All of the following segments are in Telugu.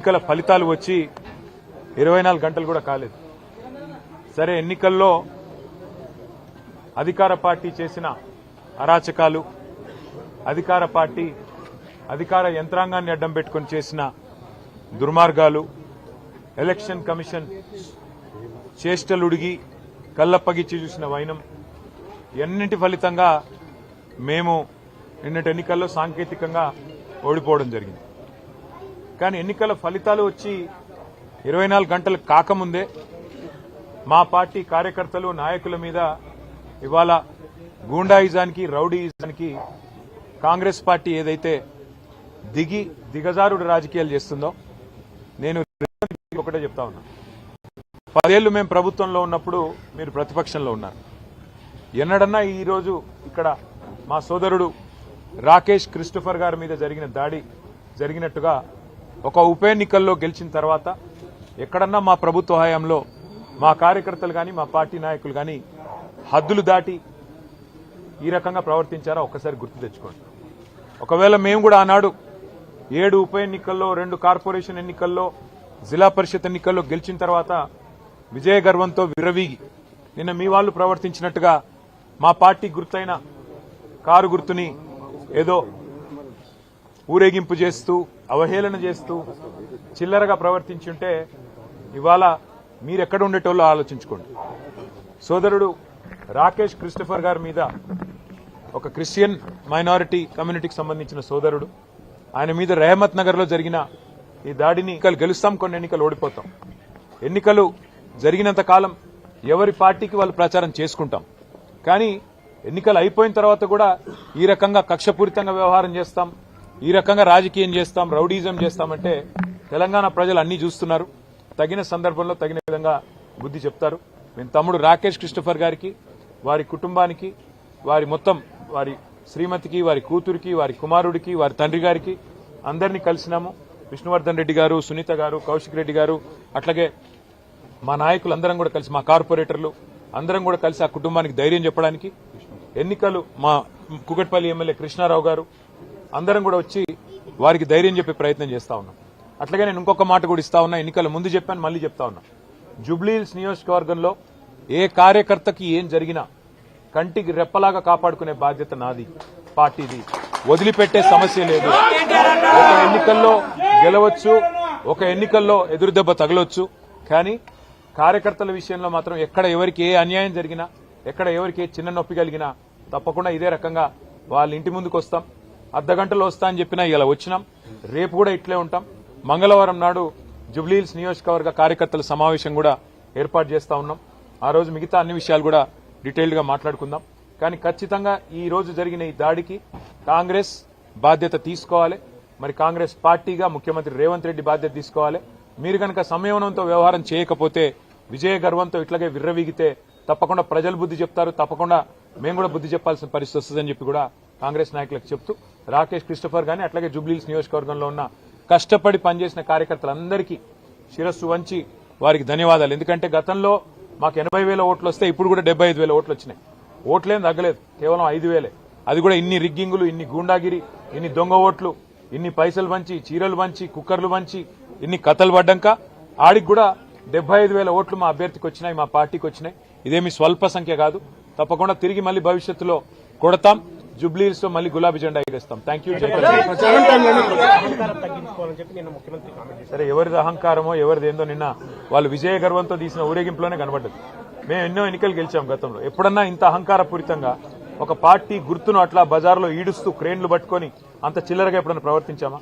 ఎన్నికల ఫలితాలు వచ్చి ఇరవై నాలుగు గంటలు కూడా కాలేదు. సరే ఎన్నికల్లో అధికార పార్టీ చేసిన అరాచకాలు అధికార పార్టీ అధికార యంత్రాంగాన్ని అడ్డం పెట్టుకొని చేసిన దుర్మార్గాలు ఎలక్షన్ కమిషన్ చేష్టలుడిగి కళ్ళప్పగిచ్చి చూసిన వైనం ఎన్నింటి ఫలితంగా మేము నిన్నటి ఎన్నికల్లో సాంకేతికంగా ఓడిపోవడం జరిగింది. కానీ ఎన్నికల ఫలితాలు వచ్చి ఇరవై నాలుగు గంటలు కాకముందే మా పార్టీ కార్యకర్తలు నాయకుల మీద ఇవాళ గూండాయిజానికి రౌడీయిజానికి కాంగ్రెస్ పార్టీ ఏదైతే దిగి దిగజారుడు రాజకీయాలు చేస్తుందో నేను ఒకటే చెప్తా ఉన్నా. పదేళ్ళు మేము ప్రభుత్వంలో ఉన్నప్పుడు మీరు ప్రతిపక్షంలో ఉన్నారు. ఎన్నడన్నా ఈరోజు ఇక్కడ మా సోదరుడు రాకేష్ క్రిస్టఫర్ గారి మీద జరిగిన దాడి జరిగినట్టుగా ఒక ఉప ఎన్నికల్లో గెలిచిన తర్వాత ఎక్కడన్నా మా ప్రభుత్వ హయాంలో మా కార్యకర్తలు కానీ మా పార్టీ నాయకులు కానీ హద్దులు దాటి ఈ రకంగా ప్రవర్తించారా ఒక్కసారి గుర్తు తెచ్చుకోండి. ఒకవేళ మేము కూడా ఆనాడు ఏడు ఉప ఎన్నికల్లో రెండు కార్పొరేషన్ ఎన్నికల్లో జిల్లా పరిషత్ ఎన్నికల్లో గెలిచిన తర్వాత విజయ గర్వంతో విరవీగి నిన్న మీ వాళ్ళు ప్రవర్తించినట్టుగా మా పార్టీ గుర్తైన కారు గుర్తుని ఏదో ఊరేగింపు చేస్తూ అవహేళన చేస్తూ చిల్లరగా ప్రవర్తించుంటే ఇవాళ మీరెక్కడ ఉండేటోళ్ళు ఆలోచించుకోండి. సోదరుడు రాకేష్ క్రిస్టఫర్ గారి మీద ఒక క్రిస్టియన్ మైనారిటీ కమ్యూనిటీకి సంబంధించిన సోదరుడు ఆయన మీద రెహమత్ నగర్లో జరిగిన ఈ దాడిని ఎన్నికలు గెలుస్తాం కొన్ని ఎన్నికలు ఓడిపోతాం. ఎన్నికలు జరిగినంత కాలం ఎవరి పార్టీకి వాళ్ళు ప్రచారం చేసుకుంటాం. కానీ ఎన్నికలు అయిపోయిన తర్వాత కూడా ఈ రకంగా కక్షపూరితంగా వ్యవహారం చేస్తాం. ఈ రకంగా రాజకీయం చేస్తాం రౌడీజం చేస్తామంటే తెలంగాణ ప్రజలు అన్ని చూస్తున్నారు. తగిన సందర్భంలో తగిన విధంగా బుద్ధి చెప్తారు. నేను తమ్ముడు రాకేష్ క్రిస్టఫర్ గారికి వారి కుటుంబానికి వారి మొత్తం వారి శ్రీమతికి వారి కూతురికి వారి కుమారుడికి వారి తండ్రి గారికి అందరినీ కలిసినాము. విష్ణువర్ధన్ రెడ్డి గారు సునీత గారు కౌశిక్ రెడ్డి గారు అట్లాగే మా నాయకులు అందరం కూడా కలిసి మా కార్పొరేటర్లు అందరం కూడా కలిసి ఆ కుటుంబానికి ధైర్యం చెప్పడానికి ఎన్నికలు మా కుకట్పల్లి ఎమ్మెల్యే కృష్ణారావు గారు అందరం కూడా వచ్చి వారికి ధైర్యం చెప్పే ప్రయత్నం చేస్తా ఉన్నాం. అట్లాగే నేను ఇంకొక మాట కూడా ఇస్తా ఉన్నా ఎన్నికల ముందు చెప్పాను మళ్ళీ చెప్తా ఉన్నా. జూబ్లీహిల్స్ నియోజకవర్గంలో ఏ కార్యకర్తకి ఏం జరిగినా కంటికి రెప్పలాగా కాపాడుకునే బాధ్యత నాది పార్టీది. వదిలిపెట్టే సమస్య లేదు. ఒక ఎన్నికల్లో గెలవచ్చు ఒక ఎన్నికల్లో ఎదురు దెబ్బ తగలొచ్చు కానీ కార్యకర్తల విషయంలో మాత్రం ఎక్కడ ఎవరికి ఏ అన్యాయం జరిగినా ఎక్కడ ఎవరికి ఏ చిన్న నొప్పి కలిగినా తప్పకుండా ఇదే రకంగా వాళ్ళ ఇంటి ముందుకు వస్తాం అర్ధగంటలో వస్తా అని చెప్పినా ఇలా వచ్చినాం. రేపు కూడా ఇట్లే ఉంటాం. మంగళవారం నాడు జుబ్లీహిల్స్ నియోజకవర్గ కార్యకర్తల సమావేశం కూడా ఏర్పాటు చేస్తా ఉన్నాం. ఆ రోజు మిగతా అన్ని విషయాలు కూడా డీటెయిల్డ్గా మాట్లాడుకుందాం. కానీ ఖచ్చితంగా ఈ రోజు జరిగిన ఈ దాడికి కాంగ్రెస్ బాధ్యత తీసుకోవాలి. మరి కాంగ్రెస్ పార్టీగా ముఖ్యమంత్రి రేవంత్ రెడ్డి బాధ్యత తీసుకోవాలి. మీరు కనుక సంయమనంతో వ్యవహారం చేయకపోతే విజయ గర్వంతో ఇట్లాగే విర్రవీగితే తప్పకుండా ప్రజలు బుద్ధి చెప్తారు. తప్పకుండా మేము కూడా బుద్ధి చెప్పాల్సిన పరిస్థితి వస్తుందని చెప్పి కూడా కాంగ్రెస్ నాయకులకు చెప్తూ రాకేష్ క్రిస్టఫర్ గాని అట్లాగే జూబ్లీస్ నియోజకవర్గంలో ఉన్న కష్టపడి పనిచేసిన కార్యకర్తలందరికీ శిరస్సు వంచి వారికి ధన్యవాదాలు. ఎందుకంటే గతంలో మాకు ఎనభై వేల ఓట్లు వస్తే ఇప్పుడు కూడా డెబ్బై ఐదు వేల ఓట్లు వచ్చినాయి. ఓట్లేం తగ్గలేదు. కేవలం ఐదు వేలే. అది కూడా ఇన్ని రిగ్గింగులు ఇన్ని గూండాగిరి ఇన్ని దొంగ ఓట్లు ఇన్ని పైసలు పంచి చీరలు పంచి కుక్కర్లు పంచి ఇన్ని కథలు పడ్డాక ఆడికి కూడా డెబ్బై ఐదు వేల ఓట్లు మా అభ్యర్థికి వచ్చినాయి మా పార్టీకి వచ్చినాయి. ఇదేమి స్వల్ప సంఖ్య కాదు. తప్పకుండా తిరిగి మళ్ళీ భవిష్యత్తులో కొడతాం. జుబ్లీస్లో మళ్ళీ గులాబీ జెండా ఎగరేస్తాం. థ్యాంక్ యూ సరే ఎవరిది అహంకారమో ఎవరిది ఏందో నిన్న వాళ్ళు విజయ గర్వంతో తీసిన ఊరేగింపులోనే కనబడ్డది. మేము ఎన్నో ఎన్నికలు గెలిచాం గతంలో. ఎప్పుడన్నా ఇంత అహంకారపూరితంగా ఒక పార్టీ గుర్తును అట్లా బజార్లో ఈడుస్తూ క్రేన్లు పట్టుకొని అంత చిల్లరగా ఎప్పుడన్నా ప్రవర్తించామా?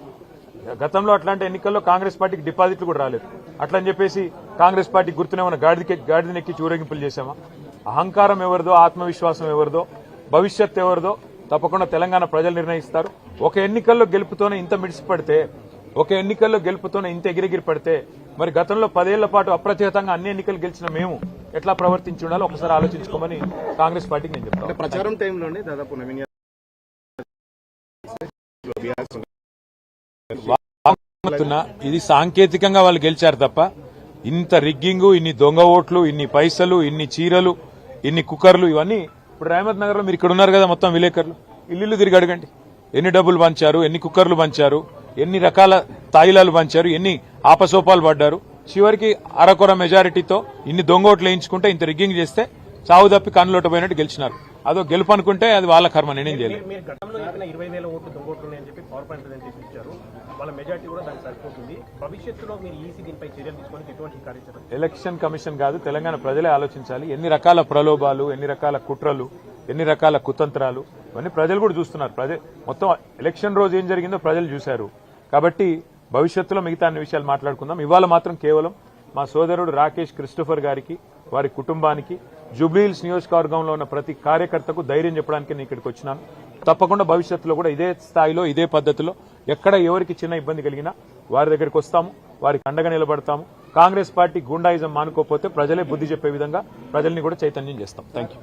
గతంలో అట్లాంటి ఎన్నికల్లో కాంగ్రెస్ పార్టీకి డిపాజిట్లు కూడా రాలేదు. అట్లా అని చెప్పేసి కాంగ్రెస్ పార్టీ గుర్తునేమన్నా గాడికి గాడిదనెక్కి ఊరేగింపులు చేశామా? అహంకారం ఎవరిదో ఆత్మవిశ్వాసం ఎవరిదో భవిష్యత్ ఎవరిదో తప్పకుండా తెలంగాణ ప్రజలు నిర్ణయిస్తారు. ఒక ఎన్నికల్లో గెలుపుతోనే ఇంత మిడిసిపడితే ఒక ఎన్నికల్లో గెలుపుతోనే ఇంత ఎగిరెగిరి పడితే మరి గతంలో పదేళ్ళ పాటు అప్రతిహతంగా అన్ని ఎన్నికలు గెలిచిన మేము ఎట్లా ప్రవర్తించి ఉండాలో ఒకసారి ఆలోచించుకోమని కాంగ్రెస్ పార్టీకి నేను చెప్తాను ప్రచారం టైంలోనే దాదాపు ఇది సాంకేతికంగా వాళ్ళు గెలిచారు తప్ప ఇంత రిగ్గింగు ఇన్ని దొంగ ఓట్లు ఇన్ని పైసలు ఇన్ని చీరలు ఇన్ని కుక్కర్లు ఇవన్నీ ఇప్పుడు రహమత్ నగర్లో మీరు ఇక్కడ ఉన్నారు కదా మొత్తం విలేకరులు. ఇల్లు తిరిగి అడగండి. ఎన్ని డబ్బులు పంచారు ఎన్ని కుక్కర్లు పంచారు ఎన్ని రకాల తాయిలాలు పంచారు ఎన్ని ఆపసోపాలు పడ్డారు. చివరికి అరకొర మెజారిటీతో ఇన్ని దొంగ ఓట్లు వేయించుకుంటే ఇంత రిగ్గింగ్ చేస్తే చావు తప్పి కన్నులోట పోయినట్టు గెలిచినారు. అదో గెలుపు అనుకుంటే అది వాళ్ళ కర్మ నేనేం చేయలేదు. వాళ్ళ మెజార్టీ కూడా దానికి సరిపోతుంది. భవిష్యత్తులో మీరు ఈసీ దీనిపై చర్యలు తీసుకొని ఎటువంటి కార్యాచరణ ఎలక్షన్ కమిషన్ కాదు తెలంగాణ ప్రజలే ఆలోచించాలి. ఎన్ని రకాల ప్రలోభాలు ఎన్ని రకాల కుట్రలు ఎన్ని రకాల కుతంత్రాలు ఇవన్నీ ప్రజలు కూడా చూస్తున్నారు. ప్రజలు మొత్తం ఎలక్షన్ రోజు ఏం జరిగిందో ప్రజలు చూశారు. కాబట్టి భవిష్యత్తులో మిగతా అన్ని విషయాలు మాట్లాడుకుందాం. ఇవాళ మాత్రం కేవలం మా సోదరుడు రాకేష్ క్రిస్టోఫర్ గారికి వారి కుటుంబానికి జూబ్లీహిల్స్ నియోజకవర్గంలో ఉన్న ప్రతి కార్యకర్తకు ధైర్యం చెప్పడానికి నేను ఇక్కడికి వచ్చినాను. తప్పకుండా భవిష్యత్తులో కూడా ఇదే స్థాయిలో ఇదే పద్ధతిలో ఎక్కడ ఎవరికి చిన్న ఇబ్బంది కలిగినా వారి దగ్గరికి వస్తాము వారికి అండగా నిలబడతాము. కాంగ్రెస్ పార్టీ గుండాయిజం మానుకోకపోతే ప్రజలే బుద్ధి చెప్పే విధంగా ప్రజల్ని కూడా చైతన్యం చేస్తాం. Thank you